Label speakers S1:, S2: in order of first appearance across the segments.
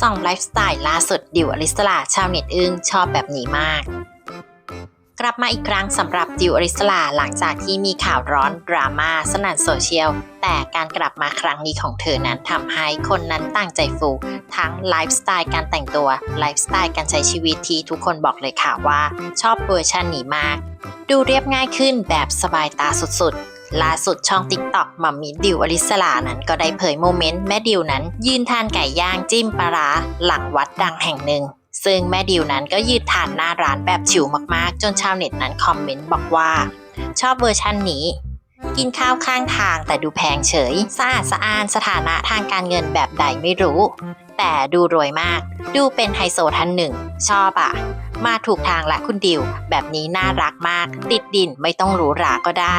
S1: ส่องไลฟ์สไตล์ล่าสุดดิวอลิสลาชาวเน็ตอึ้งชอบแบบนี้มาก กลับมาอีกครั้งสำหรับดิวอริสลาหลังจากที่มีข่าวร้อนดราม่าสนั่นโซเชียล แต่การกลับมาครั้งนี้ของเธอนั้นทำให้คนนั้นตั้งใจฟู ทั้งไลฟ์สไตล์การแต่งตัวไลฟ์สไตล์การใช้ชีวิตที่ทุกคนบอกเลยค่ะว่า ชอบเวอร์ชันนี้มาก ดูเรียบง่ายขึ้นแบบสบายตาสุดๆ ล่าสุดช่อง TikTok มัมมี่ดิวอลิสลานั้นก็ได้เผยโมเมนต์แม่ดิวนั้น ยืนทานไก่ย่างจิ้มปลาร้าหลังวัดดังแห่งหนึ่ง ซึ่งแม่ดิวนั้นก็ยืนทานหน้าร้านแบบฉิวมากๆ จนชาวเน็ตนั้นคอมเมนต์บอกว่า ชอบเวอร์ชันนี้ กินข้าวข้างทางแต่ดูแพงเฉยสะอาดสะอ้านสถานะทางการเงินแบบใดไม่รู้ แต่ดูรวยมาก ดูเป็นไฮโซท่านหนึ่ง ชอบอะมาถูกทางละคุณดิว แบบนี้น่ารักมาก ติดดินไม่ต้องหรูหราก็ได้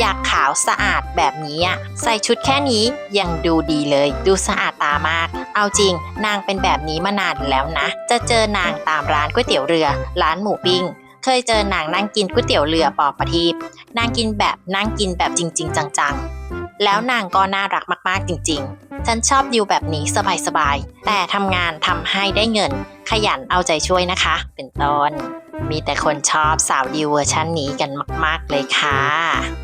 S1: อยากขาวสะอาดแบบนี้อะใส่ชุดแค่นี้ยังดูดีเลย ดูสะอาดตามาก เอาจริง นางเป็นแบบนี้มานานแล้วนะ จะเจอนางตามร้านก๋วยเตี๋ยวเรือ ร้านหมูปิ้งเคยเจอนางนั่งกินก๋วยเตี๋ยวเรือปอประทีปนางกินแบบนั่งกินแบบจริง ๆ จังๆ แล้วนางก็น่ารักมากๆจริง ๆ ฉันชอบดิวแบบนี้สบายๆ แต่ทำงานทำให้ได้เงิน ขยันเอาใจช่วยนะคะ เป็นต้น มีแต่คนชอบสาวดิวเวอร์ชันนี้กันมาก ๆ เลยค่ะ